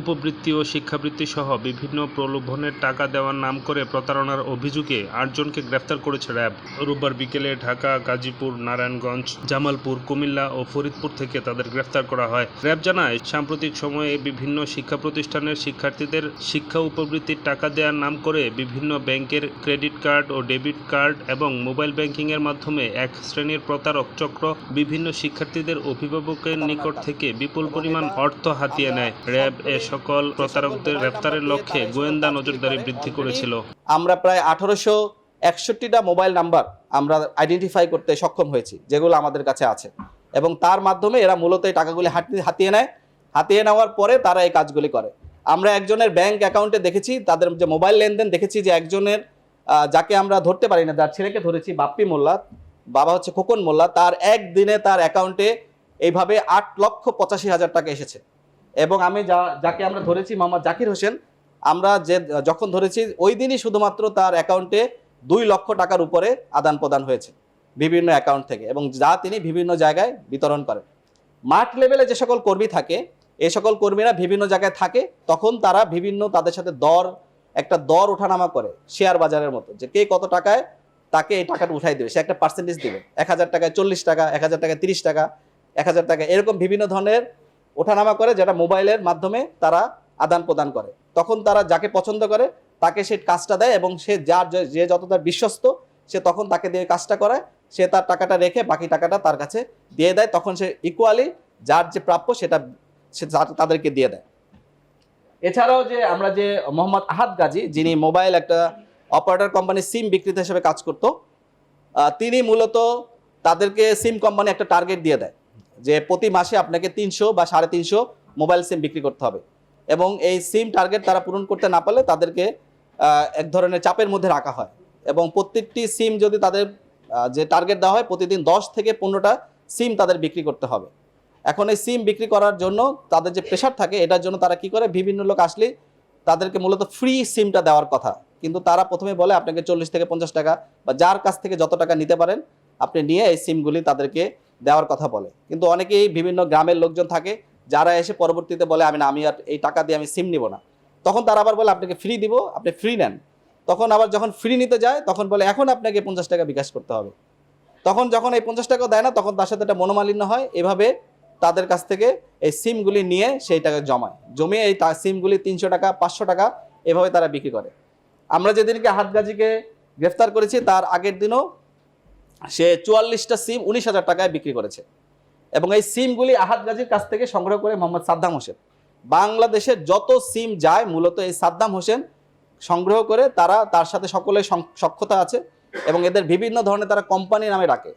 উপবৃত্তি ও শিক্ষাবৃত্তি সহ বিভিন্ন প্রলোভনের টাকা দেওয়ার নাম করে প্রতারণার অভিযোগে আটজনকে গ্রেফতার করেছে র্যাব। রোববার বিকেলে ঢাকা, গাজীপুর, নারায়ণগঞ্জ, জামালপুর, কুমিল্লা ও ফরিদপুর থেকে তাদের গ্রেফতার করা হয়। র্যাব জানায়, সাম্প্রতিক সময়ে বিভিন্ন শিক্ষা প্রতিষ্ঠানের শিক্ষার্থীদের শিক্ষা উপবৃত্তির টাকা দেওয়ার নাম করে বিভিন্ন ব্যাংকের ক্রেডিট কার্ড ও ডেবিট কার্ড এবং মোবাইল ব্যাংকিংয়ের মাধ্যমে এক শ্রেণির প্রতারক চক্র বিভিন্ন শিক্ষার্থীদের অভিভাবকের নিকট থেকে বিপুল পরিমাণ অর্থ হাতিয়ে নেয়। র্যাব এ সকল প্রতারকদের গ্রেপ্তারের লক্ষ্যে গোয়েন্দা নজরদারি বৃদ্ধি করেছিল। আমরা প্রায় আঠারোশো একষট্টিটা মোবাইল নাম্বার আমরা আইডেন্টিফাই করতে সক্ষম হয়েছি, যেগুলো আমাদের কাছে আছে। এবং তার মাধ্যমে এরা মূলত এই টাকাগুলি হাতিয়ে নেয়। হাতিয়ে নেওয়ার পরে তারা এই কাজগুলি করে। আমরা একজনের ব্যাংক অ্যাকাউন্টে দেখেছি, তাদের যে মোবাইল লেনদেন দেখেছি যে একজনের যাকে আমরা ধরতে পারি না, যার ছেলেকে ধরেছি বাপ্পি মোল্লা, বাবা হচ্ছে খোকন মোল্লা, তার একদিনে তার অ্যাকাউন্টে এইভাবে আট লক্ষ পঁচাশি হাজার টাকা এসেছে। এবং আমি যা, যাকে আমরা ধরেছি মোহাম্মদ জাকির হোসেন, আমরা যে, যখন ধরেছি ওই দিনই শুধুমাত্র তার অ্যাকাউন্টে দুই লক্ষ টাকার উপরে আদান প্রদান হয়েছে বিভিন্ন অ্যাকাউন্ট থেকে এবং যা তিনি বিভিন্ন জায়গায় বিতরণ করেন। মাঠ লেভেলে যে সকল কর্মী থাকে এই সকল কর্মীরা বিভিন্ন জায়গায় থাকে, তখন তারা বিভিন্ন তাদের সাথে দর, একটা দর ওঠানামা করে শেয়ার বাজারের মতো যে কে কত টাকায় তাকে এই টাকাটা উঠাই দেবে। সে একটা পার্সেন্টেজ দিবে। এক হাজার টাকায় চল্লিশ টাকা, এক হাজার টাকায় তিরিশ টাকা, এক হাজার টাকা, এরকম বিভিন্ন ধরনের ওঠানামা করে যেটা মোবাইলের মাধ্যমে তারা আদান প্রদান করে। তখন তারা যাকে পছন্দ করে তাকে সে কাজটা দেয় এবং সে যার যে- যে যত তার বিশ্বস্ত, সে তখন তাকে দিয়ে কাজটা করায়। সে তার টাকাটা রেখে বাকি টাকাটা তার কাছে দিয়ে দেয়। তখন সে ইকুয়ালি যার যে প্রাপ্য সেটা সে তাদেরকে দিয়ে দেয়। এছাড়াও যে আমরা যে মোহাম্মদ আহাদ গাজী, যিনি মোবাইল একটা অপারেটর কোম্পানির সিম বিক্রেতা হিসেবে কাজ করতো তিনি মূলত তাদেরকে সিম কোম্পানি একটা টার্গেট দিয়ে দেয়। যে প্রতি মাসে আপনাকে তিনশো বা সাড়ে তিনশো মোবাইল সিম বিক্রি করতে হবে। এবং এই সিম টার্গেট তারা পূরণ করতে না পারলে তাদেরকে এক ধরনের চাপের মধ্যে রাখা হয়। এবং প্রত্যেকটি সিম যদি তাদের যে টার্গেট দেওয়া হয় প্রতিদিন দশ থেকে পনেরোটা সিম তাদের বিক্রি করতে হবে। এখন এই সিম বিক্রি করার জন্য তাদের যে প্রেশার থাকে, এটার জন্য তারা কি করে? বিভিন্ন লোক আসলে তাদেরকে মূলত ফ্রি সিমটা দেওয়ার কথা। কিন্তু তারা প্রথমে বলে, আপনাকে চল্লিশ থেকে পঞ্চাশ টাকা বা যার কাছ থেকে যত টাকা নিতে পারেন, আপনি নিয়ে এই সিমগুলি তাদেরকে দেওয়ার কথা বলে। কিন্তু অনেকেই বিভিন্ন গ্রামের লোকজন থাকে, যারা এসে পরবর্তীতে বলে, আমি না, আমি আর এই টাকা দিয়ে আমি সিম নিব না। তখন তারা আবার বলে, আপনাকে ফ্রি দিব, আপনি ফ্রি নেন। তখন আবার যখন ফ্রি নিতে যায়, তখন বলে, এখন আপনাকে পঞ্চাশ টাকা বিকাশ করতে হবে। তখন যখন এই পঞ্চাশ টাকা দেয় না, তখন তার সাথে একটা মনোমালিন্য হয়। এভাবে তাদের কাছ থেকে এই সিমগুলি নিয়ে সেই টাকা জমায়। জমিয়ে এই সিমগুলি তিনশো টাকা, পাঁচশো টাকা, এভাবে তারা বিক্রি করে। আমরা যেদিনকে হাতগাজিকে গ্রেফতার করেছি, তার আগের দিনও সে চুয়াল্লিশটা সিম উনিশ হাজার টাকায় বিক্রি করেছে। এবং এই সিমগুলি আহাদ গাজীর কাছ থেকে সংগ্রহ করে মোহাম্মদ সাদ্দাম হোসেন। বাংলাদেশের যত সিম যায়, মূলত এই সাদ্দাম হোসেন সংগ্রহ করে তারা, তার সাথে সকলের সক্ষতা আছে এবং এদের বিভিন্ন ধরনের তারা কোম্পানি নামে রাখে